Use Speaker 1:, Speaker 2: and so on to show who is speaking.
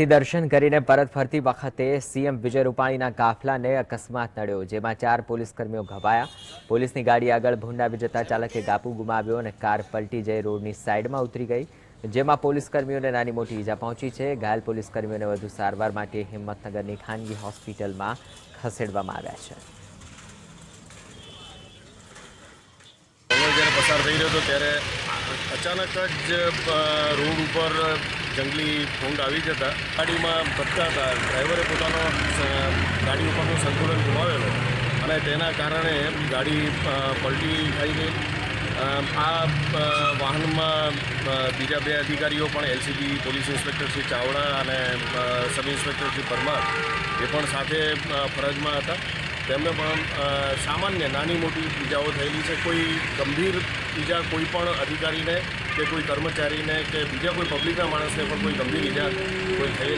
Speaker 1: થી દર્શન કરીને પરત ફરતી વખતે સીએમ વિજય રૂપાણીના કાફલાને અકસ્માત નડ્યો, જેમાં ચાર પોલીસ કર્મીઓ ઘવાયા. પોલીસની ગાડી આગળ ભૂંડાવી જતા ચાલકે ગાપુ ગુમાવ્યો અને કાર પલટી જઈ રોડની સાઈડમાં ઉતરી ગઈ. જેમાં પોલીસ કર્મીઓને નાની મોટી ઈજા પહોંચી છે. ઘાયલ પોલીસ કર્મીઓને વધુ સારવાર માટે હિંમતનગરની ખાનગી હોસ્પિટલમાં ખસેડવામાં આવ્યા છે.
Speaker 2: ત્યારે અચાનક જ રોડ ઉપર જંગલી ભૂંડ આવી જતા ગાડીમાં ભટકાતા ડ્રાઈવરે પોતાનો ગાડી ઉપરનું સંતુલન ગુમાવેલો અને તેના કારણે ગાડી પલટી થઈ ગઈ. આ વાહનમાં બીજા બે અધિકારીઓ પણ LCB, police inspector Shri Chavda અને સબ ઇન્સ્પેક્ટર શ્રી પરમાર એ પણ સાથે ફરજમાં હતા. તેમને પણ સામાન્ય નાની મોટી ઇજાઓ થયેલી છે. કોઈ ગંભીર ઇજા કોઈ પણ અધિકારીને કે કોઈ કર્મચારીને કે બીજા કોઈ પબ્લિકના માણસને પણ કોઈ ગંભીર ઈજા કોઈ થયેલ